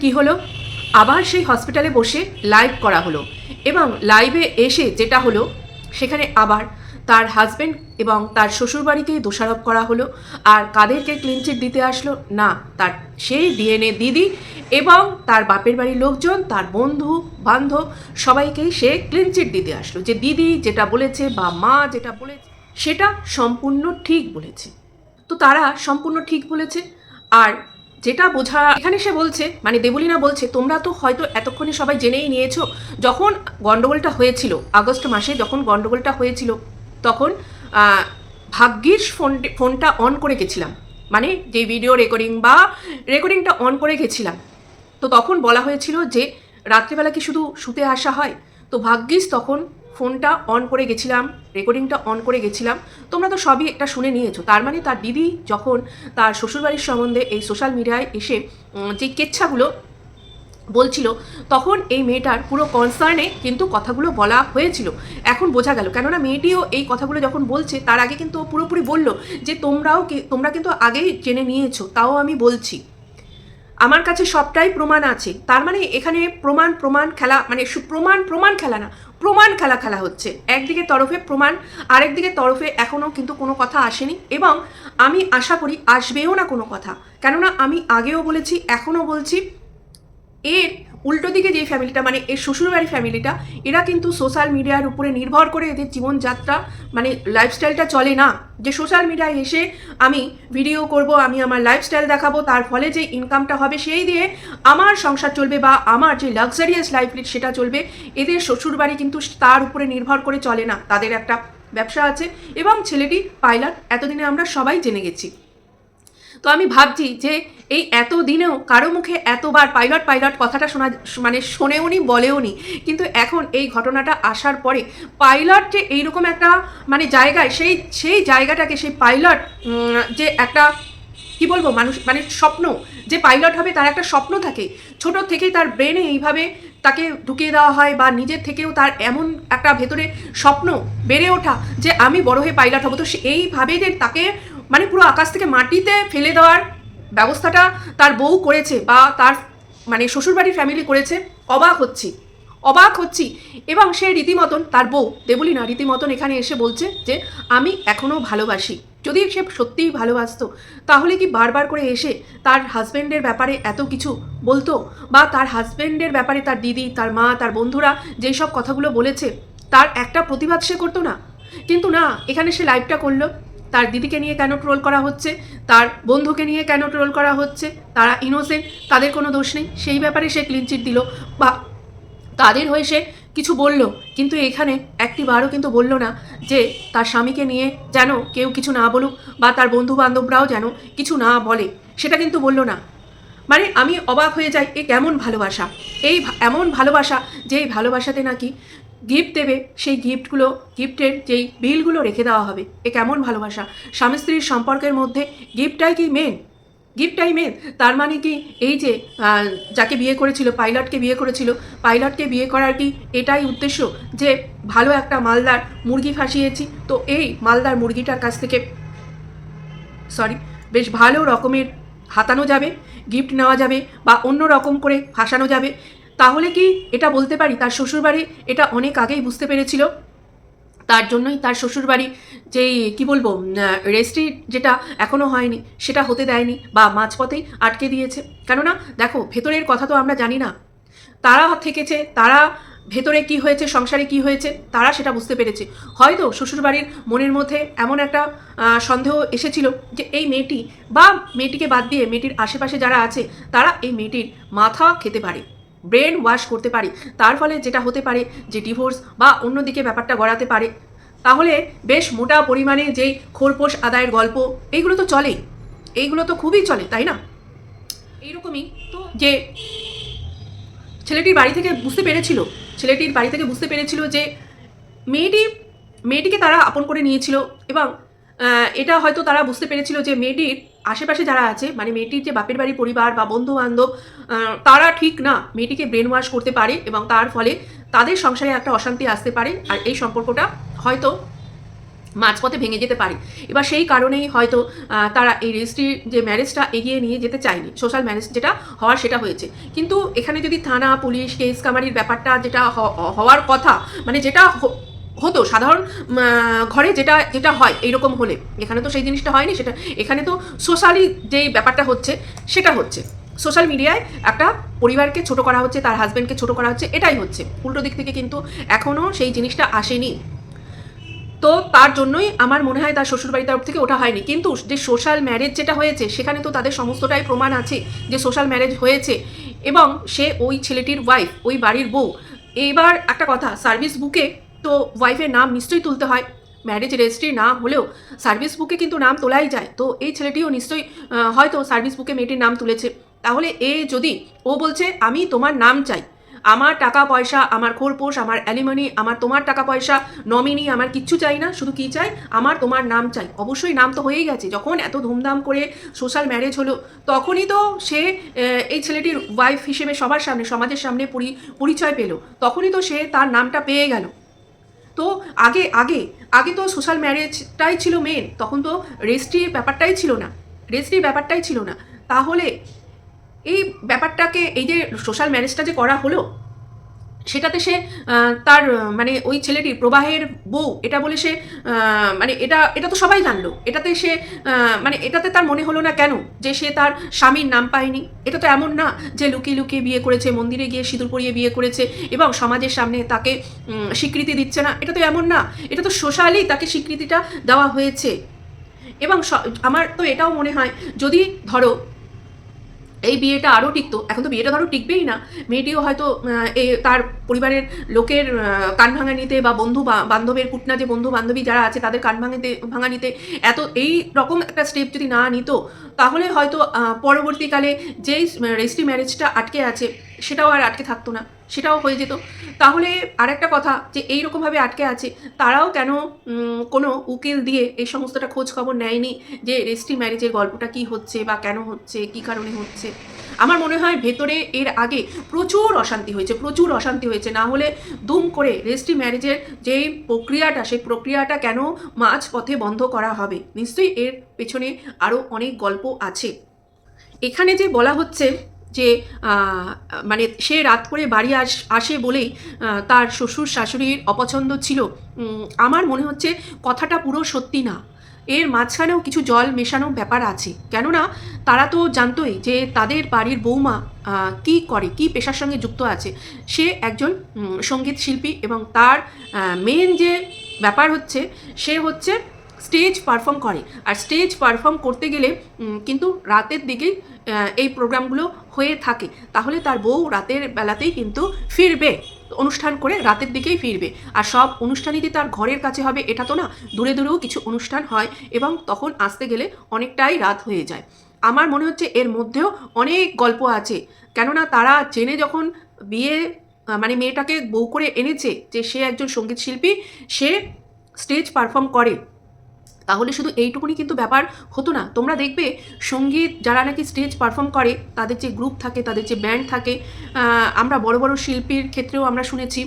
কি হলো? আবার সেই হসপিটালে বসে লাইভ করা হলো এবং লাইভে এসে যেটা হলো, সেখানে আবার তার হাজবেন্ড এবং তার শ্বশুরবাড়িকেই দোষারোপ করা হলো আর কাদেরকে ক্লিনচিট দিতে আসলো? না, তার সেই ডিএনএ দিদি এবং তার বাপের বাড়ির লোকজন, তার বন্ধু, বান্ধব, সবাইকেই সে ক্লিনচিট দিতে আসলো। যে দিদি যেটা বলেছে বা মা যেটা বলেছে, সেটা সম্পূর্ণ ঠিক বলেছে। তো তারা সম্পূর্ণ ঠিক বলেছে। আর যেটা বোঝা, এখানে সে বলছে মানে দেবলীনা বলছে, তোমরা তো হয়তো এতক্ষণে সবাই জেনেই নিয়েছো, যখন গন্ডগোলটা হয়েছিল, আগস্ট মাসে যখন গন্ডগোলটা হয়েছিল, তখন ভাগ্যিস ফোন, ফোনটা অন করে গেছিলাম। মানে যে ভিডিও রেকর্ডিং বা রেকর্ডিংটা অন করে গেছিলাম। তো তখন বলা হয়েছিল যে, রাত্রিবেলা কি শুধু শুতে আসা হয়? তো ভাগ্যিস তখন ফোনটা অন করে গেছিলাম রেকর্ডিংটা অন করে গেছিলাম। তোমরা তো সবই একটা শুনে নিয়েছো। তার মানে তার দিদি যখন তার শ্বশুরবাড়ির সম্বন্ধে এই সোশ্যাল মিডিয়ায় এসে যে কেচ্ছাগুলো বলছিল, তখন এই মেয়েটার পুরো কনসার্নে কিন্তু কথাগুলো বলা হয়েছিল। এখন বোঝা গেল। কেননা মেয়েটিও এই কথাগুলো যখন বলছে, তার আগে কিন্তু পুরোপুরি বলল যে তোমরাও তোমরা কিন্তু আগেই জেনে নিয়েছো, তাও আমি বলছি। আমার কাছে সবটাই প্রমাণ আছে। তার মানে এখানে প্রমাণ প্রমাণ খেলা মানে প্রমাণ প্রমাণ খেলা না, প্রমাণ খেলা খেলা হচ্ছে। একদিকে তরফে প্রমাণ, আরেকদিকে তরফে এখনও কিন্তু কোনো কথা আসেনি এবং আমি আশা করি আসবেও না কোনো কথা। কেননা আমি আগেও বলেছি এখনও বলছি এর উল্টো দিকে যে ফ্যামিলিটা মানে এর শ্বশুরবাড়ি ফ্যামিলিটা এরা কিন্তু সোশ্যাল মিডিয়ার উপরে নির্ভর করে এদের জীবনযাত্রা মানে লাইফস্টাইলটা চলে না। যে সোশ্যাল মিডিয়ায় এসে আমি ভিডিও করব, আমি আমার লাইফস্টাইল দেখাবো, তার ফলে যে ইনকামটা হবে সেই দিয়ে আমার সংসার চলবে বা আমার যে লাক্সারিয়াস লাইফ সেটা চলবে, এদের শ্বশুরবাড়ি কিন্তু তার উপরে নির্ভর করে চলে না। তাদের একটা ব্যবসা আছে এবং ছেলেটি পাইলট এতদিনে আমরা সবাই জেনে গেছি। তো আমি ভাবছি যে এই এত দিনেও কারও মুখে এতবার পাইলট পাইলট কথাটা শোনা মানে শোনেওনি বলেওনি কিন্তু এখন এই ঘটনাটা আসার পরে পাইলট যে এইরকম একটা মানে জায়গায়, সেই সেই জায়গাটাকে সেই পাইলট যে একটা, কি বলব, মানুষ মানে স্বপ্ন, যে পাইলট হবে তার একটা স্বপ্ন থাকে। ছোট থেকেই তার ব্রেনে এইভাবে তাকে ঢুকিয়ে দেওয়া হয় বা নিজের থেকেও তার এমন একটা ভেতরে স্বপ্ন বেড়ে ওঠা যে আমি বড় হয়ে পাইলট হব। তো এইভাবেই তাকে মানে পুরো আকাশ থেকে মাটিতে ফেলে দেওয়ার ব্যবস্থাটা তার বউ করেছে বা তার মানে শ্বশুরবাড়ির ফ্যামিলি করেছে। অবাক হচ্ছি। অবাক হচ্ছি। এবং সে রীতিমতন, তার বউ দেবলি না, রীতিমতন এখানে এসে বলছে যে, আমি এখনও ভালোবাসি। যদি সে সত্যিই ভালোবাসতো, তাহলে কি বারবার করে এসে তার হাজব্যান্ডের ব্যাপারে এত কিছু বলতো? বা তার হাজব্যান্ডের ব্যাপারে তার দিদি, তার মা, তার বন্ধুরা যেই সব কথাগুলো বলেছে, তার একটা প্রতিবাদ সে করতো না? কিন্তু না, এখানে সে লাইভটা করল। তার দিদিকে নিয়ে কেন ট্রোল করা হচ্ছে? তার বন্ধুকে নিয়ে কেন ট্রোল করা হচ্ছে? তারা ইনোসেন্ট তাদের কোনো দোষ নেই। সেই ব্যাপারে সে ক্লিনচিট দিল বা তাদের হয়ে সে কিছু বলল। কিন্তু এখানে একটি বারও কিন্তু বলল না যে তার স্বামীকে নিয়ে যেন কেউ কিছু না বলুক বা তার বন্ধু বান্ধবরাও যেন কিছু না বলে। সেটা কিন্তু বলল না। মানে আমি অবাক হয়ে যাই, এ কেমন ভালোবাসা? এই এমন ভালোবাসা যে এই ভালোবাসাতে নাকি গিফট দেবে, সেই গিফটগুলো গিফটের যেই বিলগুলো রেখে দেওয়া হবে, এ কেমন ভালোবাসা? স্বামী স্ত্রীর সম্পর্কের মধ্যে গিফটটাই কি মেন গিফটটাই মেন তার মানে কি এই যে যাকে বিয়ে করেছিল, পাইলটকে বিয়ে করেছিল, পাইলটকে বিয়ে করার কি এটাই উদ্দেশ্য? যে ভালো একটা মালদার মুরগি ফাঁসিয়েছি, তো এই মালদার মুরগিটার কাছ থেকে সরি বেশ ভালো রকমের হাতানো যাবে গিফট নেওয়া যাবে, বা অন্য রকম করে ফাঁসানো যাবে তাহলে কি এটা বলতে পারি? তার শ্বশুরবাড়ি এটা অনেক আগেই বুঝতে পেরেছিল। তার জন্যই তার শ্বশুরবাড়ি যেই, কি বলব রেস্ট্রি যেটা এখনও হয়নি, সেটা হতে দেয়নি বা মাঝপথেই আটকে দিয়েছে। কেননা, দেখো, ভেতরের কথা তো আমরা জানি না। তারা থেকেছে, তারা ভেতরে কি হয়েছে, সংসারে কি হয়েছে, তারা সেটা বুঝতে পেরেছে। হয়তো শ্বশুরবাড়ির মনের মধ্যে এমন একটা সন্দেহ এসেছিল যে এই মেয়েটি বা মেয়েটিকে বাদ দিয়ে মেয়েটির আশেপাশে যারা আছে, তারা এই মেয়েটির মাথা খেতে পারে। ব্রেন ওয়াশ করতে পারে। তার ফলে যেটা হতে পারে যে ডিভোর্স বা অন্যদিকে ব্যাপারটা গড়াতে পারে। তাহলে বেশ মোটা পরিমাণে যেই খোরপোশ আদায়ের গল্প, এইগুলো তো চলেই। এইগুলো তো খুবই চলে, তাই না? এইরকমই তো যে ছেলেটির বাড়ি থেকে বুঝতে পেরেছিল, ছেলেটির বাড়ি থেকে বুঝতে পেরেছিল যে মেয়েটি, মেয়েটিকে তারা আপন করে নিয়েছিল এবং এটা হয়তো তারা বুঝতে পেরেছিল যে মেয়েটির আশেপাশে যারা আছে মানে মেয়েটির যে বাপের বাড়ি, পরিবার বা বন্ধু বান্ধব তারা ঠিক না মেয়েটিকে ব্রেন ওয়াশ করতে পারে এবং তার ফলে তাদের সংসারে একটা অশান্তি আসতে পারে আর এই সম্পর্কটা হয়তো মাঝপথে ভেঙে যেতে পারে। এবার সেই কারণেই হয়তো তারা এই রেজিস্ট্রি যে ম্যারেজটা এগিয়ে নিয়ে যেতে চায়নি সোশ্যাল ম্যারেজ যেটা হওয়ার সেটা হয়েছে। কিন্তু এখানে যদি থানা, পুলিশ কেস কামারির ব্যাপারটা যেটা হওয়ার কথা মানে যেটা হতো। সাধারণ ঘরে যেটা যেটা হয়, এইরকম হলে। এখানে তো সেই জিনিসটা হয়নি, সেটা, এখানে তো সোশ্যালি যেই ব্যাপারটা হচ্ছে, সেটা হচ্ছে। সোশ্যাল মিডিয়ায় একটা পরিবারকে ছোট করা হচ্ছে, তার হাজব্যান্ডকে ছোট করা হচ্ছে, এটাই হচ্ছে। উল্টো দিক থেকে কিন্তু এখনও সেই জিনিসটা আসেনি। তো তার জন্যই আমার মনে হয় তার শ্বশুরবাড়ির তরফ থেকে ওটা হয়নি। কিন্তু যে সোশ্যাল ম্যারেজ যেটা হয়েছে, সেখানে তো তাদের সমস্তটাই প্রমাণ আছে, যে সোশ্যাল ম্যারেজ হয়েছে। এবং সে ওই ছেলেটির ওয়াইফ ওই বাড়ির বউ, এবার একটা কথা সার্ভিস বুকে তো ওয়াইফের নাম নিশ্চয়ই তুলতে হয়। ম্যারেজ রেজিস্ট্রি না হলেও সার্ভিস বুকে কিন্তু নাম তোলাই যায়। তো এই ছেলেটিও নিশ্চয়ই হয়তো সার্ভিস বুকে মেয়েটির নাম তুলেছে। তাহলে এ যদি, ও বলছে, আমি তোমার নাম চাই। আমার টাকা পয়সা, আমার খোরপোশ, আমার অ্যালিমনি আমার তোমার টাকা পয়সা নমিনি আমার কিচ্ছু চাই না। শুধু কি চাই? আমার তোমার নাম চাই। অবশ্যই নাম তো হয়েই গেছে। যখন এত ধুমধাম করে সোশ্যাল ম্যারেজ হলো, তখনই তো সে এই ছেলেটির ওয়াইফ হিসেবে সবার সামনে, সমাজের সামনে পরি- পরিচয় পেল। তখনই তো সে তার নামটা পেয়ে গেল। তো আগে আগে আগে তো সোশ্যাল ম্যারেজটাই ছিল মেন তখন তো রেজিস্ট্রির ব্যাপারটাই ছিল না রেজিস্ট্রির ব্যাপারটাই ছিল না। তাহলে এই ব্যাপারটাকে, এই যে সোশ্যাল ম্যারেজটা যে করা হলো সেটাতে সে তার মানে ওই ছেলেটির প্রবাহের বউ, এটা বলে সে মানে এটা এটা তো সবাই জানলো। এটাতে সে মানে এটাতে তার মনে হলো না কেন যে সে তার স্বামীর নাম পায়নি? এটা তো এমন না যে লুকিয়ে লুকিয়ে বিয়ে করেছে, মন্দিরে গিয়ে সিঁদুর পরিয়ে বিয়ে করেছে এবং সমাজের সামনে তাকে স্বীকৃতি দিচ্ছে না। এটা তো এমন না। এটা তো সোশ্যালি তাকে স্বীকৃতিটা দেওয়া হয়েছে। এবং আমার তো এটাও মনে হয়, যদি ধরো এই বিয়েটা আরও টিকতো। এখন তো বিয়েটা ধরো টিকবেই না। মেয়েটিও হয়তো তার পরিবারের লোকের কান ভাঙানিতে বা বন্ধু বান্ধবের কুটনা যে বন্ধু বান্ধবী যারা আছে, তাদের কান ভাঙাতে ভাঙানিতে এত, এই রকম একটা স্টেপ যদি না নিত, তাহলে হয়তো পরবর্তীকালে যেই, রেজিস্ট্রি ম্যারেজটা আটকে আছে, সেটাও আর আটকে থাকতো না। সেটাও হয়ে যেত। তাহলে আরেকটা কথা যে এই রকমভাবে আটকে আছে, তারাও কেন কোনো উকিল দিয়ে এই সমস্তটা খোঁজ খবর নেয়নি যে রেজিস্ট্রি ম্যারেজের গল্পটা কি হচ্ছে বা কেন হচ্ছে, কি কারণে হচ্ছে? আমার মনে হয় ভেতরে এর আগে প্রচুর অশান্তি হয়েছে, প্রচুর অশান্তি হয়েছে। না হলে দুম করে রেজিস্ট্রি ম্যারেজের যে প্রক্রিয়াটা, সেই প্রক্রিয়াটা কেন মাঝ পথে বন্ধ করা হবে? নিশ্চয়ই এর পেছনে আরও অনেক গল্প আছে। এখানে যে বলা হচ্ছে যে মানে সে রাত করে বাড়ি আস, আসে বলেই তার শ্বশুর শাশুড়ির অপছন্দ ছিল। আমার মনে হচ্ছে কথাটা পুরো সত্যি না। এর মাঝখানেও কিছু জল মেশানো ব্যাপার আছে। কেননা, তারা তো জানতোই যে তাদের বাড়ির বৌমা কি করে, কি পেশার সঙ্গে যুক্ত আছে। সে একজন সংগীত শিল্পী এবং তার মেন যে ব্যাপার হচ্ছে, সে হচ্ছে স্টেজ পারফর্ম করে। আর স্টেজ পারফর্ম করতে গেলে কিন্তু রাতের দিকেই এই প্রোগ্রামগুলো হয়ে থাকে। তাহলে তার বউ রাতের বেলাতেই কিন্তু ফিরবে। অনুষ্ঠান করে রাতের দিকেই ফিরবে। আর সব অনুষ্ঠানই যে তার ঘরের কাছে হবে, এটা তো না? দূরে দূরেও কিছু অনুষ্ঠান হয় এবং তখন আসতে গেলে অনেকটাই রাত হয়ে যায়। আমার মনে হচ্ছে এর মধ্যেও অনেক গল্প আছে। কেননা তারা জেনে যখন বিয়ে মানে মেয়েটাকে বউ করে এনেছে যে সে একজন সংগীত শিল্পী, সে স্টেজ পারফর্ম করে। তাহলে শুধু এইটুকুনি কিন্তু ব্যাপার হতো না। তোমরা দেখবে সংগীত যারা নাকি স্টেজ পারফর্ম করে, তাদের যে গ্রুপ থাকে, তাদের যে ব্যান্ড থাকে আমরা বড় বড় শিল্পীর ক্ষেত্রেও আমরা শুনেছি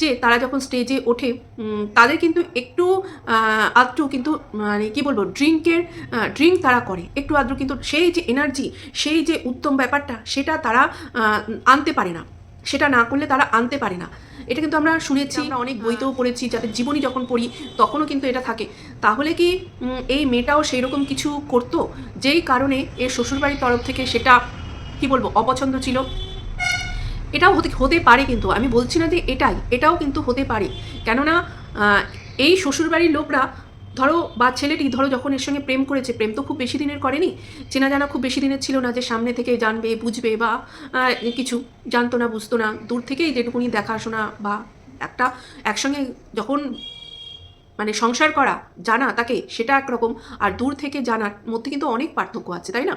যে তারা যখন স্টেজে ওঠে তাদের কিন্তু একটু আধটু কিন্তু মানে কী বলব ড্রিঙ্কের ড্রিঙ্ক তারা করে। একটু আধটু কিন্তু সেই যে এনার্জি সেই যে উত্তম ব্যাপারটা, সেটা তারা আনতে পারে না। সেটা না করলে তারা আনতে পারে না। এটা কিন্তু আমরা শুনেছি আমরা অনেক বইতেও পড়েছি যাদের জীবনী যখন পড়ি তখনও কিন্তু এটা থাকে। তাহলে কি এই মেয়েটাও সেই রকম কিছু করতো যেই কারণে এর শ্বশুরবাড়ির তরফ থেকে সেটা কি বলব অপছন্দ ছিল? এটাও হতে হতে পারে কিন্তু আমি বলছি না যে এটাই এটাও কিন্তু হতে পারে। কেননা এই শ্বশুরবাড়ির লোকরা ধরো, বা ছেলেটি ধরো যখন এর সঙ্গে প্রেম করেছে, প্রেম তো খুব বেশি দিনের করেনি, চেনা জানা খুব বেশি দিনের ছিল না যে সামনে থেকে জানবে, বুঝবে বা কিছু জানতো না, বুঝতো না। দূর থেকেই যেটুকুনি দেখাশোনা বা একটা একসঙ্গে যখন মানে সংসার করা, জানা তাকে, সেটা একরকম। আর দূর থেকে জানার মধ্যে কিন্তু অনেক পার্থক্য আছে, তাই না?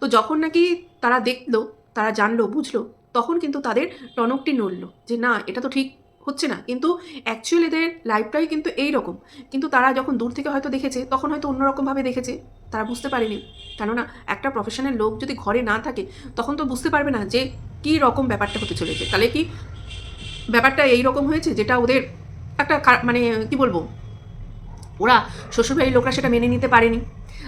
তো যখন নাকি তারা দেখল, তারা জানলো, বুঝলো, তখন কিন্তু তাদের টনকটি নড়লো যে, না, এটা তো ঠিক হচ্ছে না। কিন্তু অ্যাকচুয়ালি এদের লাইফটাই কিন্তু এই রকম কিন্তু তারা যখন দূর থেকে হয়তো দেখেছে, তখন হয়তো অন্যরকমভাবে দেখেছে। তারা বুঝতে পারেনি। কেননা একটা প্রফেশনাল লোক যদি ঘরে না থাকে, তখন তো বুঝতে পারবে না যে কী রকম ব্যাপারটা হতে চলেছে। তাহলে কি ব্যাপারটা এই রকম হয়েছে যেটা ওদের একটা মানে কি বলব? ওরা শ্বশুরবাড়ির লোকরা সেটা মেনে নিতে পারেনি।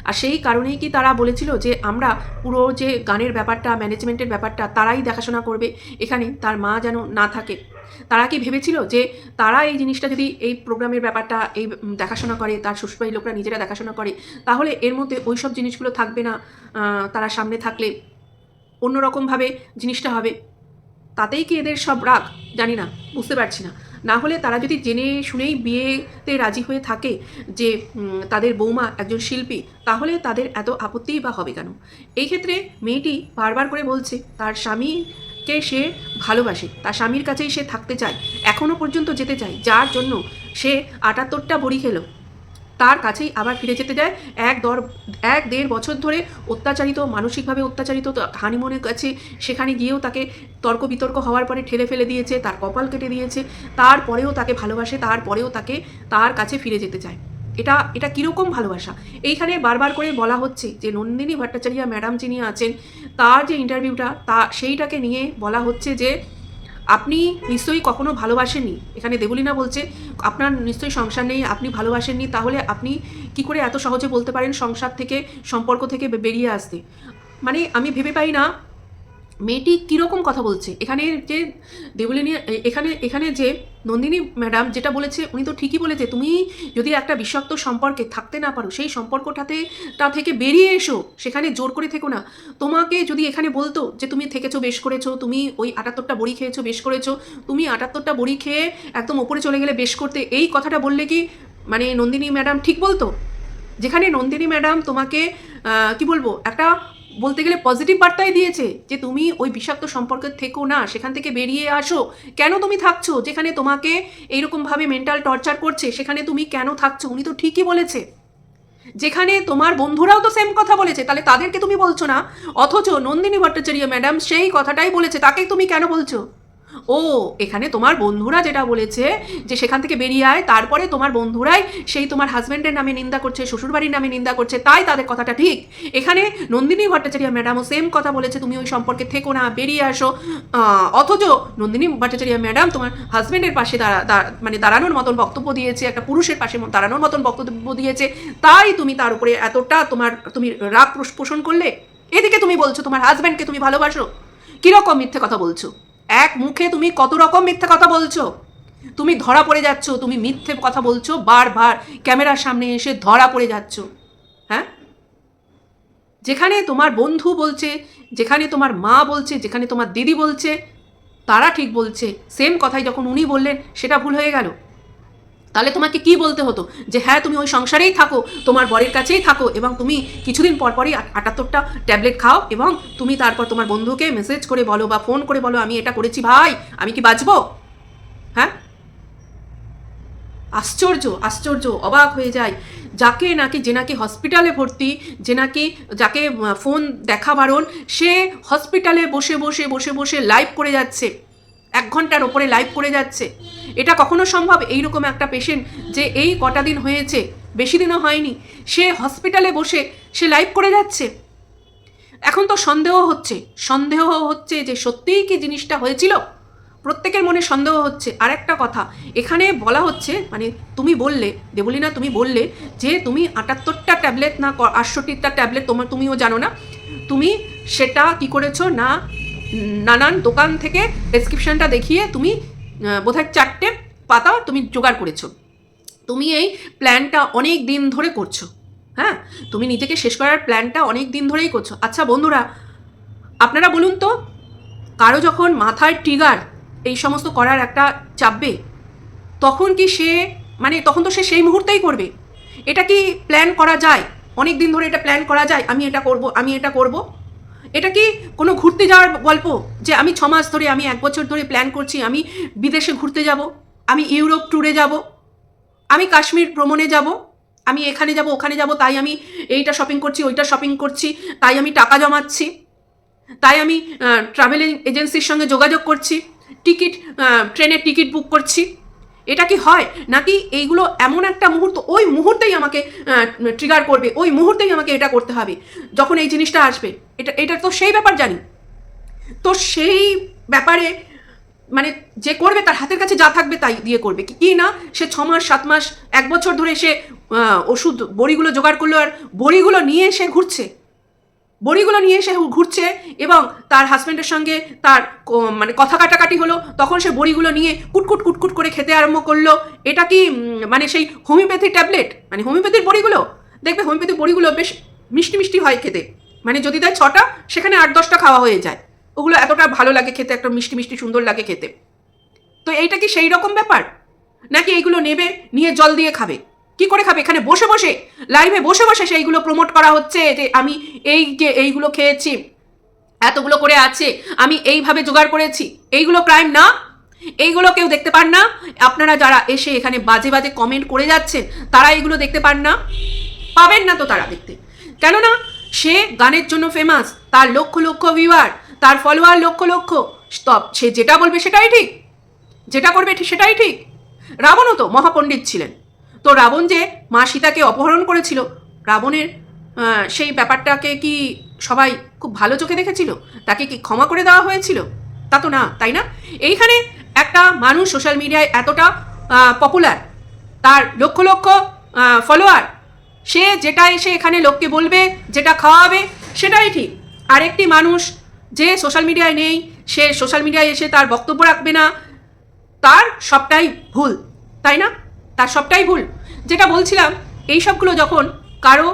আর সেই কারণেই কি তারা বলেছিল যে আমরা পুরো যে গানের ব্যাপারটা ম্যানেজমেন্টের ব্যাপারটা, তারাই দেখাশোনা করবে, এখানে তার মা যেন না থাকে। তারা কি ভেবেছিল যে তারা এই জিনিসটা যদি এই প্রোগ্রামের ব্যাপারটা, এই দেখাশোনা করে, তার শ্বশুরবাড়ির লোকরা নিজেরা দেখাশোনা করে, তাহলে এর মধ্যে ওই সব জিনিসগুলো থাকবে না তারা সামনে থাকলে। অন্যরকমভাবে জিনিসটা হবে। তাতেই কি এদের সব রাগ? জানি না, বুঝতে পারছি না। না হলে তারা যদি জেনে শুনেই বিয়েতে রাজি হয়ে থাকে যে তাদের বৌমা একজন শিল্পী, তাহলে তাদের এত আপত্তিই বা হবে কেন? এই ক্ষেত্রে মেয়েটি বারবার করে বলছে, তার স্বামী কে সে ভালোবাসে, তার স্বামীর কাছেই সে থাকতে চায় এখনও পর্যন্ত যেতে চায়, যার জন্য সে আটাত্তরটা বড়ি খেলো। তার কাছেই আবার ফিরে যেতে যায় এক দর, এক দেড় বছর ধরে অত্যাচারিত, মানসিকভাবে অত্যাচারিত হানিমনের কাছে সেখানে গিয়েও তাকে তর্ক বিতর্ক হওয়ার পরে ঠেলে ফেলে দিয়েছে, তার কপাল কেটে দিয়েছে তারপরেও তাকে ভালোবাসে তারপরেও তাকে তার কাছে ফিরে যেতে চায়। এটা এটা কীরকম ভালোবাসা? এইখানে বারবার করে বলা হচ্ছে যে, নন্দিনী ভট্টাচার্য ম্যাডাম যিনি আছেন, তার যে ইন্টারভিউটা তা সেইটাকে নিয়ে বলা হচ্ছে যে আপনি নিশ্চয়ই কখনো ভালোবাসেননি। এখানে দেবলীনা বলছে, আপনার নিশ্চয়ই সংসার নেই, আপনি ভালোবাসেননি, তাহলে আপনি কি করে এত সহজে বলতে পারেন সংসার থেকে, সম্পর্ক থেকে বেরিয়ে আসতে? মানে আমি ভেবে পাই না মেয়েটি কীরকম কথা বলছে? এখানে যে দেবলিনী, এখানে এখানে যে নন্দিনী ম্যাডাম যেটা বলেছে, উনি তো ঠিকই বলেছে, তুমি যদি একটা বিষাক্ত সম্পর্কে থাকতে না পারো, সেই সম্পর্কটাতে তা থেকে বেরিয়ে এসো, সেখানে জোর করে থেকো না। তোমাকে যদি এখানে বলতো যে তুমি থেকেছো, বেশ করেছ, তুমি ওই আটাত্তরটা বড়ি খেয়েছো, বেশ করেছ, তুমি আটাত্তরটা বড়ি খেয়ে একদম ওপরে চলে গেলে বেশ করতে, এই কথাটা বললে কি মানে নন্দিনী ম্যাডাম ঠিক বলতো? যেখানে নন্দিনী ম্যাডাম তোমাকে কি বলব, একটা বলতে গেলে পজিটিভ বার্তাই দিয়েছে যে তুমি ওই বিষাক্ত সম্পর্কে থেকো না সেখান থেকে বেরিয়ে আসো। কেন তুমি থাকছো? যেখানে তোমাকে এইরকমভাবে মেন্টাল টর্চার করছে, সেখানে তুমি কেন থাকছো? উনি তো ঠিকই বলেছে। যেখানে তোমার বন্ধুরাও তো সেম কথা বলেছে, তাহলে তাদেরকে তুমি বলছো না? অথচ নন্দিনী ভট্টাচার্য ম্যাডাম সেই কথাটাই বলেছে তাকে তুমি কেন বলছো? ও, এখানে তোমার বন্ধুরা যেটা বলেছে যে সেখান থেকে বেরিয়ে আয়, তারপরে তোমার বন্ধুরাই সেই তোমার হাজব্যান্ডের নামে নিন্দা করছে, শ্বশুরবাড়ির নামে নিন্দা করছে, তাই তাদের কথাটা ঠিক। এখানে নন্দিনী ভট্টাচার্য ম্যাডামও সেম কথা বলেছে, তুমি ওই সম্পর্কে থেকো না, বেরিয়ে আসো। অথচ নন্দিনী ভট্টাচার্য ম্যাডাম তোমার হাজব্যান্ডের পাশে দাঁড়া মানে দাঁড়ানোর মতন বক্তব্য দিয়েছে, একটা পুরুষের পাশে দাঁড়ানোর মতন বক্তব্য দিয়েছে, তাই তুমি তার উপরে এতটা তোমার, তুমি রাগ পোষ- পোষণ করলে? এদিকে তুমি বলছো তোমার হাজব্যান্ডকে তুমি ভালোবাসো? কীরকম মিথ্যে কথা বলছো? এক মুখে তুমি কত রকম মিথ্যা কথা বলছো? তুমি ধরা পড়ে যাচ্ছ, তুমি মিথ্যে কথা বলছো, বারবার ক্যামেরার সামনে এসে ধরা পড়ে যাচ্ছ। হ্যাঁ? যেখানে তোমার বন্ধু বলছে, যেখানে তোমার মা বলছে, যেখানে তোমার দিদি বলছে, তারা ঠিক বলছে। সেম কথাই যখন উনি বললেন, সেটা ভুল হয়ে গেল। তাহলে তোমাকে কি বলতে হতো? যে হ্যাঁ তুমি ওই সংসারেই থাকো, তোমার বরের কাছেই থাকো এবং তুমি কিছুদিন পর পরই আটাত্তরটা ট্যাবলেট খাও এবং তুমি তারপর তোমার বন্ধুকে মেসেজ করে বলো বা ফোন করে বলো, আমি এটা করেছি ভাই, আমি কি বাঁচবো? হ্যাঁ? আশ্চর্য আশ্চর্য, অবাক হয়ে যায়। যাকে নাকি, যে নাকি হসপিটালে ভর্তি, যে নাকি যাকে ফোন দেখা বারণ সে হসপিটালে বসে বসে বসে বসে লাইভ করে যাচ্ছে। এক ঘণ্টার ওপরে লাইভ করে যাচ্ছে। এটা কখনো সম্ভব? এইরকম একটা পেশেন্ট যে এই কটা দিন হয়েছে, বেশি দিনও হয়নি, সে হসপিটালে বসে সে লাইভ করে যাচ্ছে। এখন তো সন্দেহ হচ্ছে সন্দেহ হচ্ছে যে সত্যিই কি জিনিসটা হয়েছিল? প্রত্যেকের মনে সন্দেহ হচ্ছে। আর একটা কথা, এখানে বলা হচ্ছে মানে তুমি বললে, দেবলিনা তুমি বললে যে তুমি আটাত্তরটা ট্যাবলেট না, আটষট্টিটা ট্যাবলেট তোমার, তুমিও জানো না। তুমি সেটা কি করেছ? না নানান দোকান থেকে প্রেসক্রিপশনটা দেখিয়ে তুমি বোধহয় চারটে পাতা তুমি জোগাড় করেছ। তুমি এই প্ল্যানটা অনেক দিন ধরে করছ হ্যাঁ? তুমি নিজেকে শেষ করার প্ল্যানটা অনেক দিন ধরেই করছ। আচ্ছা বন্ধুরা, আপনারা বলুন তো, কারও যখন মাথায় ট্রিগার এই সমস্ত করার একটা চাপবে, তখন কি সে মানে তখন তো সে সেই মুহূর্তেই করবে? এটা কি প্ল্যান করা যায়? অনেক দিন ধরে এটা প্ল্যান করা যায়? আমি এটা করব, আমি এটা করব? এটা কি কোনো ঘুরতে যাওয়ার গল্প? যে আমি ছ মাস ধরে, আমি এক বছর ধরে প্ল্যান করছি, আমি বিদেশে ঘুরতে যাব, আমি ইউরোপ ট্যুরে যাব, আমি কাশ্মীর ভ্রমণে যাব, আমি এখানে যাব, ওখানে যাব, তাই আমি এইটা শপিং করছি, ওইটা শপিং করছি, তাই আমি টাকা জমাচ্ছি, তাই আমি ট্রাভেল এজেন্সির সঙ্গে যোগাযোগ করছি, টিকিট ট্রেনের টিকিট বুক করছি। এটা কি হয়? নাকি এইগুলো এমন একটা মুহূর্ত, ওই মুহূর্তেই আমাকে ট্রিগার করবে, ওই মুহূর্তেই আমাকে এটা করতে হবে। যখন এই জিনিসটা আসবে, এটা এটা তো সেই ব্যাপার জানি। তো সেই ব্যাপারে মানে যে করবে তার হাতের কাছে যা থাকবে তাই দিয়ে করবে। কি- না, সে ছ মাস, সাত মাস, এক বছর ধরে সে ওষুধ, বড়িগুলো জোগাড় করল আর বড়িগুলো নিয়ে সে ঘুরছে। বড়িগুলো নিয়ে এসে ঘুরছে এবং তার হাজব্যান্ডের সঙ্গে তার মানে কথা কাটাকাটি হলো, তখন সে বড়িগুলো নিয়ে কুটকুট কুটকুট করে খেতে আরম্ভ করল। এটা কি মানে সেই হোমিওপ্যাথি ট্যাবলেট? মানে হোমিওপ্যাথির বড়িগুলো? দেখবে হোমিওপ্যাথি বড়িগুলো বেশ মিষ্টি মিষ্টি হয় খেতে। মানে যদি দেয় ছটা, সেখানে আট দশটা খাওয়া হয়ে যায়। ওগুলো এতটা ভালো লাগে খেতে, একটা মিষ্টি মিষ্টি সুন্দর লাগে খেতে। তো এইটা কি সেই রকম ব্যাপার? নাকি এইগুলো নেবে, নিয়ে জল দিয়ে খাবে? কি করে খাবে? এখানে বসে বসে লাইভে বসে বসে সেইগুলো প্রমোট করা হচ্ছে যে আমি এই যে এইগুলো খেয়েছি এতগুলো করে আছে আমি এইভাবে জোগাড় করেছি এইগুলো ক্রাইম না। এইগুলো কেউ দেখতে পান না। আপনারা যারা এসে এখানে বাজে বাজে কমেন্ট করে যাচ্ছেন তারা এইগুলো দেখতে পান না। পাবেন না তো তারা দেখতে। কেননা সে গানের জন্য ফেমাস তার লক্ষ লক্ষ ভিউয়ার তার ফলোয়ার লক্ষ লক্ষ। stop, সে যেটা বলবে সেটাই ঠিক। যেটা করবে সেটাই ঠিক। রাবণও তো মহাপণ্ডিত ছিলেন। তো রাবণ যে মা সীতাকে অপহরণ করেছিল, রাবণের সেই ব্যাপারটাকে কি সবাই খুব ভালো চোখে দেখেছিল? তাকে কি ক্ষমা করে দেওয়া হয়েছিল? তা তো না, তাই না? এইখানে একটা মানুষ সোশ্যাল মিডিয়ায় এতটা পপুলার তার লক্ষ লক্ষ ফলোয়ার সে যেটা এসে এখানে লোককে বলবে, যেটা খাওয়াবে, সেটাই ঠিক। আরেকটি মানুষ যে সোশ্যাল মিডিয়ায় নেই, সে সোশ্যাল মিডিয়ায় এসে তার বক্তব্য রাখবে না, তার সবটাই ভুল, তাই না? তার সবটাই ভুল। যেটা বলছিলাম, এই সবগুলো যখন কারও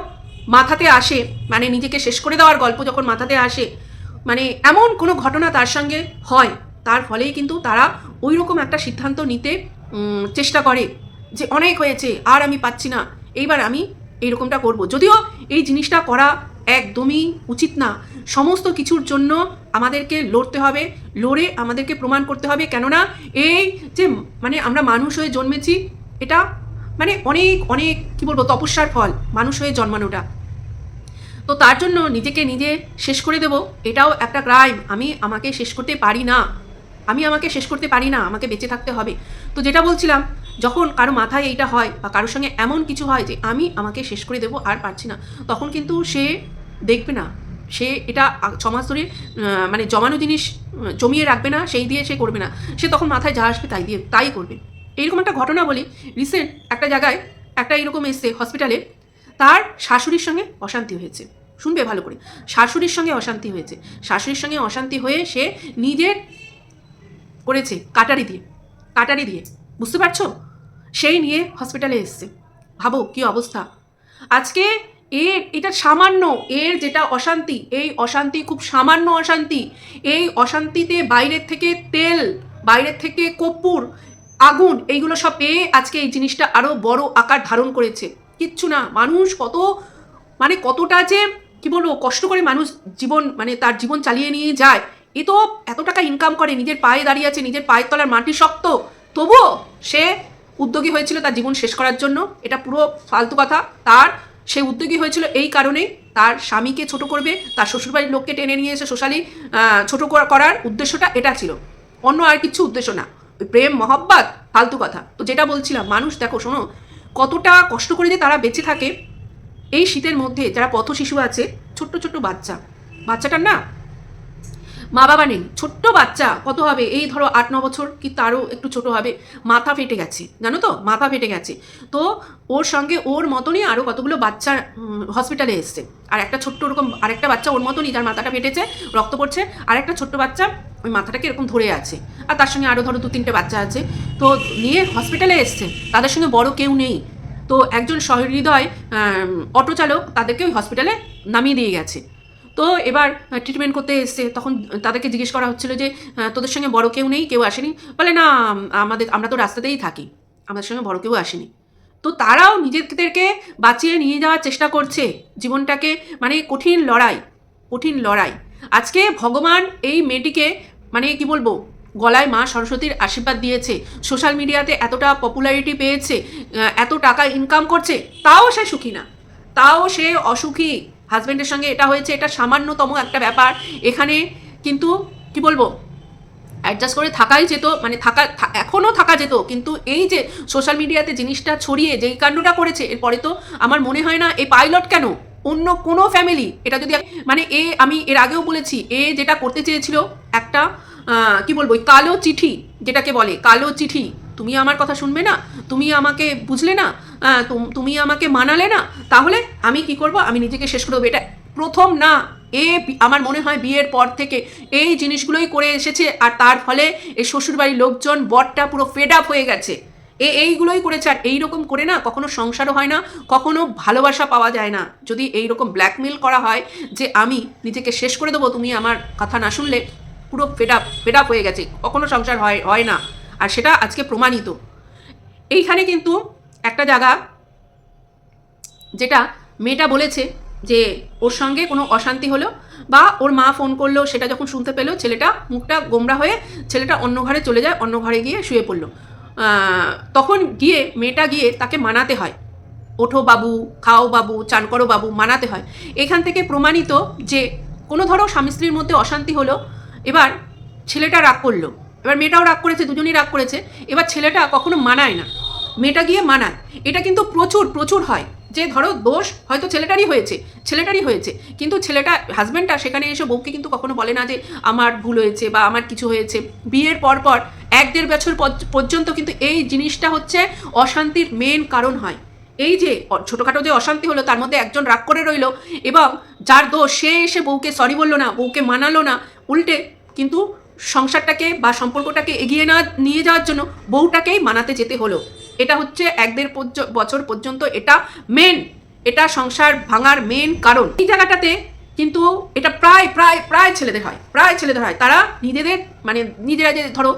মাথাতে আসে মানে নিজেকে শেষ করে দেওয়ার গল্প যখন মাথাতে আসে মানে এমন কোনো ঘটনা তার সঙ্গে হয়, তার ফলেই কিন্তু তারা ওই রকম একটা সিদ্ধান্ত নিতে চেষ্টা করে যে অনেক হয়েছে, আর আমি পাচ্ছি না, এইবার আমি এইরকমটা করব। যদিও এই জিনিসটা করা একদমই উচিত না। সমস্ত কিছুর জন্য আমাদেরকে লড়তে হবে, লড়ে আমাদেরকে প্রমাণ করতে হবে, কেননা এই যে মানে আমরা মানুষ হয়ে জন্মেছি, এটা মানে অনেক অনেক, কি বলব, তপস্যার ফল মানুষ হয়ে জন্মানোটা। তো তার জন্য নিজেকে নিজে শেষ করে দেব। এটাও একটা ক্রাইম আমি আমাকে শেষ করতে পারি না। আমি আমাকে শেষ করতে পারি না। আমাকে বেঁচে থাকতে হবে। তো যেটা বলছিলাম, যখন কারও মাথায় এইটা হয় বা কারোর সঙ্গে এমন কিছু হয় যে আমি আমাকে শেষ করে দেবো আর পারছি না, তখন কিন্তু সে দেখবে না। সে এটা ছমাস ধরে মানে জমানো জিনিস জমিয়ে রাখবে না, সেই দিয়ে সে করবে না। সে তখন মাথায় যা আসবে তাই দিয়ে, তাই করবে। এইরকম একটা ঘটনা বলি রিসেন্ট একটা জায়গায় একটা এরকম এসছে হসপিটালে তার শাশুড়ির সঙ্গে অশান্তি হয়েছে। শুনবে ভালো করে। শাশুড়ির সঙ্গে অশান্তি হয়েছে। শাশুড়ির সঙ্গে অশান্তি হয়ে সে নিজের করেছে কাটারি দিয়ে কাটারি দিয়ে। বুঝতে পারছ? সেই নিয়ে হসপিটালে এসছে। ভাবো কি অবস্থা। আজকে এর এটা সামান্য, এর যেটা অশান্তি, এই অশান্তি খুব সামান্য অশান্তি, এই অশান্তিতে বাইরের থেকে তেল, বাইরের থেকে কর্পূর আগুন, এইগুলো সব পেয়ে আজকে এই জিনিসটা আরও বড় আকার ধারণ করেছে। কিচ্ছু না, মানুষ কত মানে কতটা যে, কি বলব, কষ্ট করে মানুষ জীবন মানে তার জীবন চালিয়ে নিয়ে যায়, এ তো এত টাকা ইনকাম করে, নিজের পায়ে দাঁড়িয়ে আছে, নিজের পায়ের তলার মাটি শক্ত। তবুও সে উদ্যোগী হয়েছিল তার জীবন শেষ করার জন্য, এটা পুরো ফালতু কথা। তার, সে উদ্যোগী হয়েছিল এই কারণেই তার স্বামীকে ছোট করবে, তার শ্বশুরবাড়ির লোককে টেনে নিয়ে এসে সোশ্যালি ছোট করার উদ্দেশ্যটা এটা ছিল। অন্য আর কিছু উদ্দেশ্য না। প্রেম, মহব্বত, ফালতু কথা। তো যেটা বলছিলাম, মানুষ দেখো, শোনো, কতটা কষ্ট করে যে তারা বেঁচে থাকে, এই শীতের মধ্যে যারা পথ শিশু আছে, ছোট্ট ছোট্ট বাচ্চা। বাচ্চাটার না মা বাবা নেই, ছোট্ট বাচ্চা, কত হবে? এই ধরো আট, ন বছর কি তারও একটু ছোট হবে। মাথা ফেটে গেছে, জানো তো? মাথা ফেটে গেছে। তো ওর সঙ্গে ওর মতনই আরও কতগুলো বাচ্চা হসপিটালে এসছে। আর একটা ছোট্ট ওরকম আরেকটা বাচ্চা ওর মতনই, যার মাথাটা ফেটেছে, রক্ত পড়ছে, আর একটা ছোট্ট বাচ্চা ওই মাথাটাকে এরকম ধরে আছে। আর তার সঙ্গে আরও ধরো দু, তিনটে বাচ্চা আছে। তো নিয়ে হসপিটালে এসছে। তাদের সঙ্গে বড় কেউ নেই। তো একজন সহৃদয় অটো চালক তাদেরকে ওই হসপিটালে নামিয়ে দিয়ে গেছে। তো এবার ট্রিটমেন্ট করতে এসছে। তখন তাদেরকে জিজ্ঞেস করা হচ্ছিল যে তোদের সঙ্গে বড় কেউ নেই, কেউ আসেনি? বলে, না, আমাদের, আমরা তো রাস্তাতেই থাকি। আমাদের সঙ্গে বড় কেউ আসেনি। তো তারাও নিজেদেরকে বাঁচিয়ে নিয়ে যাওয়ার চেষ্টা করছে। জীবনটাকে মানে কঠিন লড়াই কঠিন লড়াই। আজকে ভগবান এই মেয়েটিকে মানে কি বলব, গলায় মা সরস্বতীর আশীর্বাদ দিয়েছে। সোশ্যাল মিডিয়াতে এতটা পপুলারিটি পেয়েছে এত টাকা ইনকাম করছে, তাও সে সুখী না। তাও সে অসুখী। হাজব্যান্ডের সঙ্গে এটা হয়েছে, এটা সামান্যতম একটা ব্যাপার। এখানে কিন্তু, কি বলব অ্যাডজাস্ট করে থাকাই যেত মানে থাকা এখনও থাকা যেত। কিন্তু এই যে সোশ্যাল মিডিয়াতে জিনিসটা ছড়িয়ে যেই কাণ্ডটা করেছে, এরপরে তো আমার মনে হয় না এই পাইলট কেন? অন্য কোনো ফ্যামিলি এটা যদি মানে এ, আমি এর আগেও বলেছি, এ যেটা করতে চেয়েছিল একটা কি বলব কালো চিঠি, যেটাকে বলে, কালো চিঠি, তুমি আমার কথা শুনবে না? তুমি আমাকে বুঝলে না? তুম- আমাকে মানালে না, তাহলে আমি কি করব? আমি নিজেকে শেষ করে দেবো। এটা প্রথম না। এ আমার মনে হয় বিয়ের পর থেকে এই জিনিসগুলোই করে এসেছে, আর তার ফলে এই শ্বশুরবাড়ির লোকজন বরটা পুরো ফেড আপ হয়ে গেছে। এ এইগুলোই করেছে, আর এইরকম করে না কখনো সংসারও হয় না, কখনো ভালোবাসা পাওয়া যায় না। যদি এইরকম ব্ল্যাকমেল করা হয় যে আমি নিজেকে শেষ করে দেবো, তুমি আমার কথা না শুনলে পুরো ফেড আপ ফেড আপ হয়ে গেছে। কখনো সংসার হয় হয় না। আর সেটা আজকে প্রমাণিত। এইখানে কিন্তু একটা জায়গা যেটা মেয়েটা বলেছে যে ওর সঙ্গে কোনো অশান্তি হলো বা ওর মা ফোন করল, সেটা যখন শুনতে পেল, ছেলেটা মুখটা গোমরা হয়ে ছেলেটা অন্য ঘরে চলে যায়, অন্য ঘরে গিয়ে শুয়ে পড়ল। তখন গিয়ে মেয়েটা গিয়ে তাকে মানাতে হয়। ওঠো বাবু, খাও বাবু, চান করো বাবু, মানাতে হয়। এখান থেকে প্রমাণিত যে কোনো ধরো স্বামী স্ত্রীর মধ্যে অশান্তি হলো, এবার ছেলেটা রাগ করল। এবার মেয়েটাও রাগ করেছে, দুজনেই রাগ করেছে। এবার ছেলেটা কখনো মানায় না। মেয়েটা গিয়ে মানায়। এটা কিন্তু প্রচুর প্রচুর হয়। যে ধরো দোষ হয়তো ছেলেটারই হয়েছে ছেলেটারই হয়েছে। কিন্তু ছেলেটা হাজব্যান্ডটা সেখানে এসে বউকে কিন্তু কখনো বলে না যে আমার ভুল হয়েছে বা আমার কিছু হয়েছে। বিয়ের পর পর, এক দেড় বছর পর্য- পর্যন্ত কিন্তু এই জিনিসটা হচ্ছে অশান্তির মেন কারণ হয়। এই যে ছোটোখাটো যে অশান্তি হলো, তার মধ্যে একজন রাগ করে রইল এবং যার দোষ, সে এসে বউকে সরি বলল না, বউকে মানালো না, উল্টে কিন্তু সংসারটাকে বা সম্পর্কটাকে এগিয়ে না, নিয়ে যাওয়ার জন্য বউটাকেই মানাতে যেতে হলো। এটা হচ্ছে এক দেড় বছর পর্যন্ত এটা মেন এটা সংসার ভাঙার মেন কারণ। এই জায়গাটাতে কিন্তু এটা প্রায় প্রায় প্রায় ছেলেদের হয়, প্রায় ছেলেদের হয়। তারা নিজেদের মানে নিজেরা যে ধরো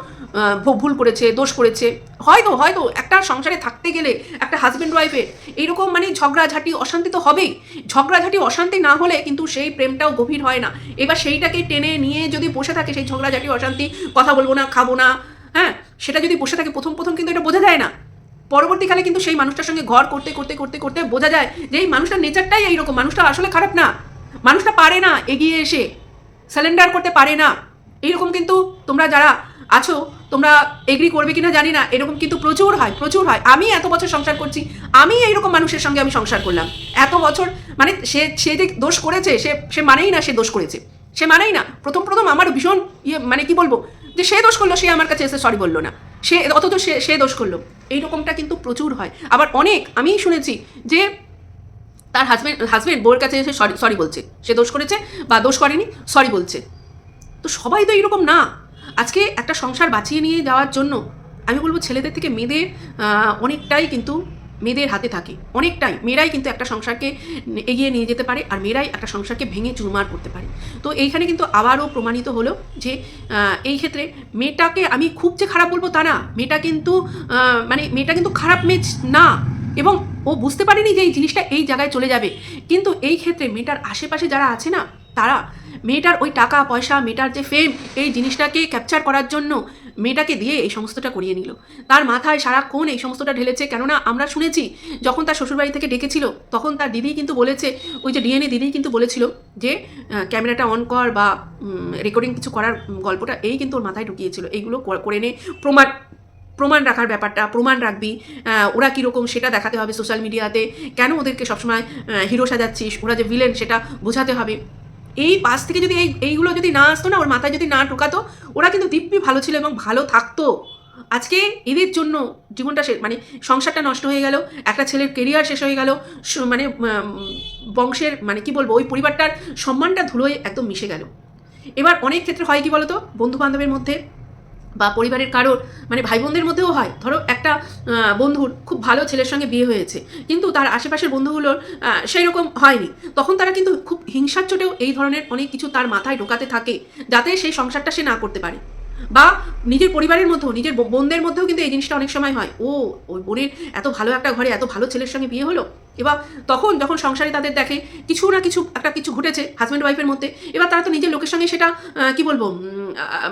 ভুল করেছে, দোষ করেছে, হয়তো হয়তো একটা সংসারে থাকতে গেলে, একটা হাজব্যান্ড ওয়াইফের এইরকম মানে ঝগড়াঝাটি, অশান্তি তো হবেই। ঝগড়াঝাটি, অশান্তি না হলে কিন্তু সেই প্রেমটাও গভীর হয় না। এবার সেইটাকে টেনে নিয়ে যদি বসে থাকে সেই ঝগড়াঝাটি, অশান্তি, কথা বলব না, খাব না হ্যাঁ সেটা যদি বসে থাকে, প্রথম প্রথম কিন্তু এটা বোঝা যায় না। পরবর্তীকালে কিন্তু সেই মানুষটার সঙ্গে ঘর করতে করতে করতে করতে বোঝা যায় যে এই মানুষটার নেচারটাই এইরকম। মানুষটা আসলে খারাপ না। মানুষটা পারে না এগিয়ে এসে। স্যালেন্ডার করতে পারে না। এইরকম কিন্তু তোমরা যারা আছো, তোমরা এগ্রি করবে কিনা জানি না। এরকম কিন্তু প্রচুর হয় প্রচুর হয়। আমি এত বছর সংসার করছি, আমি এইরকম মানুষের সঙ্গে আমি সংসার করলাম। এত বছর মানে সে সে যে দোষ করেছে, সে সে মানেই না সে দোষ করেছে। সে মানেই না। প্রথম প্রথম আমার ভীষণ ইয়ে মানে কি বলব? যে সে দোষ করল, সে আমার কাছে এসে সরি বলল না। সে, অথচ সে সে দোষ করল। এইরকমটা কিন্তু প্রচুর হয়। আবার অনেক আমি শুনেছি যে তার হাজব্যান্ড হাজব্যান্ড বউয়ের কাছে এসে সরি সরি বলছে। সে দোষ করেছে বা দোষ করেনি সরি বলছে। তো সবাই তো এরকম না। আজকে একটা সংসার বাঁচিয়ে নিয়ে যাওয়ার জন্য আমি বলব ছেলেদের থেকে মেয়েদের অনেকটাই কিন্তু মেয়েদের হাতে থাকে। অনেকটাই। মেয়েরাই কিন্তু একটা সংসারকে এগিয়ে নিয়ে যেতে পারে আর মেয়েরাই একটা সংসারকে ভেঙে চুরমার করতে পারে। তো এইখানে কিন্তু আবারও প্রমাণিত হলো যে এই ক্ষেত্রে মেয়েটাকে আমি খুব যে খারাপ বলব তা না। মেয়েটা কিন্তু মানে মেয়েটা কিন্তু খারাপ মেয়ে না। এবং ও বুঝতে পারেনি যে এই জিনিসটা এই জায়গায় চলে যাবে। কিন্তু এই ক্ষেত্রে মেয়েটার আশেপাশে যারা আছে না, তারা মেয়েটার ওই টাকা, পয়সা, মেয়েটার যে ফেম এই জিনিসটাকে ক্যাপচার করার জন্য মেয়েটাকে দিয়ে এই সমস্তটা করিয়ে নিল। তার মাথায় সারাক্ষণ এই সমস্তটা ঢেলেছে, কেননা আমরা শুনেছি, যখন তার শ্বশুরবাড়ি থেকে ডেকেছিল, তখন তার দিদি কিন্তু বলেছে, ওই যে ডিএনএ দিদি কিন্তু বলেছিল যে ক্যামেরাটা অন কর বা রেকর্ডিং কিছু করার গল্পটা এই কিন্তু ওর মাথায় ঢুকিয়েছিল। এইগুলো কর- নে, প্রমাণ প্রমাণ রাখার ব্যাপারটা, প্রমাণ রাখবি ওরা কীরকম সেটা দেখাতে হবে সোশ্যাল মিডিয়াতে কেন ওদেরকে সবসময় হিরো সাজাচ্ছিস, ওরা যে ভিলেন সেটা বোঝাতে হবে। এই পাশ থেকে যদি এই, এইগুলো যদি না আসতো না, ওর মাথায় যদি না ঢোকাতো, ওরা কিন্তু দিব্যি ভালো ছিল এবং ভালো থাকতো। আজকে এদের জন্য জীবনটা শেষ মানে সংসারটা নষ্ট হয়ে গেল, একটা ছেলের কেরিয়ার শেষ হয়ে গেল মানে বংশের মানে কি বলব, ওই পরিবারটার সম্মানটা ধুলোয় একদম মিশে গেল। এবার অনেক ক্ষেত্রে হয় কি বলতো বন্ধু বান্ধবের মধ্যে বা পরিবারের কারোর মানে ভাই বোনদের মধ্যেও হয়। ধরো একটা বন্ধুর খুব ভালো ছেলের সঙ্গে বিয়ে হয়েছে, কিন্তু তার আশেপাশের বন্ধুগুলোর সেই রকম হয়নি। তখন তারা কিন্তু খুব হিংসার চোটেও এই ধরনের অনেক কিছু তার মাথায় ঢোকাতে থাকে, যাতে সেই সংসারটা সে না করতে পারে। বা নিজের পরিবারের মধ্যেও, নিজের বোনদের মধ্যেও কিন্তু এই জিনিসটা অনেক সময় হয়। ও, ওই বোনের এত ভালো একটা ঘরে এত ভালো ছেলের সঙ্গে বিয়ে হলো, এবার তখন যখন সংসারে তাদের দেখে কিছু না কিছু, একটা কিছু ঘটেছে হাজব্যান্ড ওয়াইফের মধ্যে, এবার তারা তো নিজের লোকের সঙ্গে সেটা কি বলব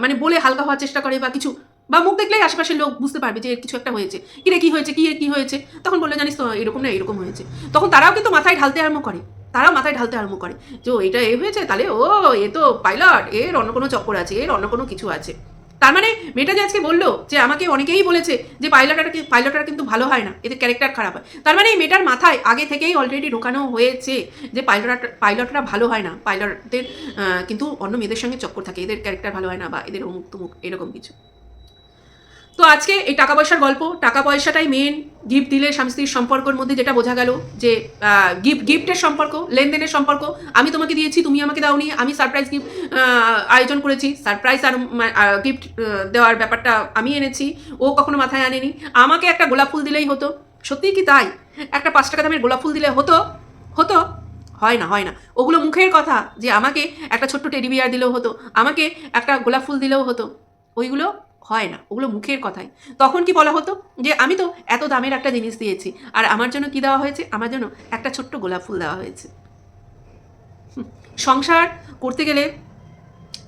মানে বলে হালকা হওয়ার চেষ্টা করে বা কিছু, বা মুখ দেখলেই আশেপাশের লোক বুঝতে পারবে যে কিছু একটা হয়েছে। কি রে, কি হয়েছে, কি কি হয়েছে? তখন বললে, জানিস তো, এরকম না, এরকম হয়েছে। তখন তারাও কিন্তু মাথায় ঢালতে আরম্ভ করে। তারাও মাথায় ঢালতে আরম্ভ করে যে এটা এ হয়েছে? তাহলে ও, এ তো পাইলট এর অন্য কোনো চক্কর আছে, এর অন্য কোনো কিছু আছে। তার মানে মেয়েটা যে আজকে বলল যে আমাকে অনেকেই বলেছে যে পাইলটটা পাইলটটা কিন্তু ভালো হয় না, এদের ক্যারেক্টার খারাপ হয়। তার মানে এই মেয়েটার মাথায় আগে থেকেই অলরেডি ঢোকানো হয়েছে যে পাইলট পাইলটরা ভালো হয় না। পাইলটদের কিন্তু অন্য মেয়েদের সঙ্গে চক্কর থাকে, এদের ক্যারেক্টার ভালো হয় না বা এদের অমুক তুমুক এরকম কিছু। তো আজকে এই টাকা পয়সার গল্প, টাকা পয়সাটাই মেন গিফট দিলে স্বামী স্ত্রীর সম্পর্কের মধ্যে যেটা বোঝা গেল যে গিফট গিফটের সম্পর্ক, লেনদেনের সম্পর্ক, আমি তোমাকে দিয়েছি, তুমি আমাকে দাওনি, আমি সারপ্রাইজ গিফট আয়োজন করেছি সারপ্রাইজ আর গিফট দেওয়ার ব্যাপারটা আমি এনেছি, ও কখনো মাথায় আনেনি। আমাকে একটা গোলাপ ফুল দিলেই হতো। সত্যিই কি তাই? একটা পাঁচ টাকা দামের গোলাপ ফুল দিলে হতো? হতো? হয় না হয় না। ওগুলো মুখের কথা যে আমাকে একটা ছোট্ট টেডি বিয়ার দিলেও হতো, আমাকে একটা গোলাপ ফুল দিলেও হতো। ওইগুলো হয় না, ওগুলো মুখের কথাই। তখন কি বলা হতো? যে আমি তো এত দামের একটা জিনিস দিয়েছি, আর আমার জন্য কি দেওয়া হয়েছে? আমার জন্য একটা ছোট্ট গোলাপ ফুল দেওয়া হয়েছে। সংসার করতে গেলে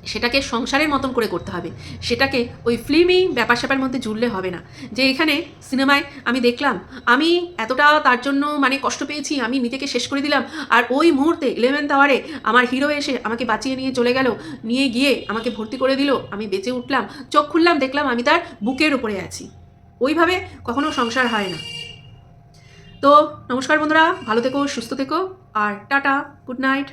সেটাকে সংসারের মতন করে করতে হবে। সেটাকে ওই ফিল্মি ব্যাপার স্যাপার মধ্যে জুড়লে হবে না। যে এখানে সিনেমায় আমি দেখলাম, আমি এতটা তার জন্য মানে কষ্ট পেয়েছি, আমি নিজেকে শেষ করে দিলাম, আর ওই মুহূর্তে ইলেভেন্থ আওয়ারে আমার হিরো এসে আমাকে বাঁচিয়ে নিয়ে চলে গেল, নিয়ে গিয়ে আমাকে ভর্তি করে দিল, আমি বেঁচে উঠলাম, চোখ খুললাম, দেখলাম আমি তার বুকের উপরে আছি। ওইভাবে কখনো সংসার হয় না। তো নমস্কার বন্ধুরা, ভালো থেকো, সুস্থ থেকো, আর টাটা, গুড নাইট।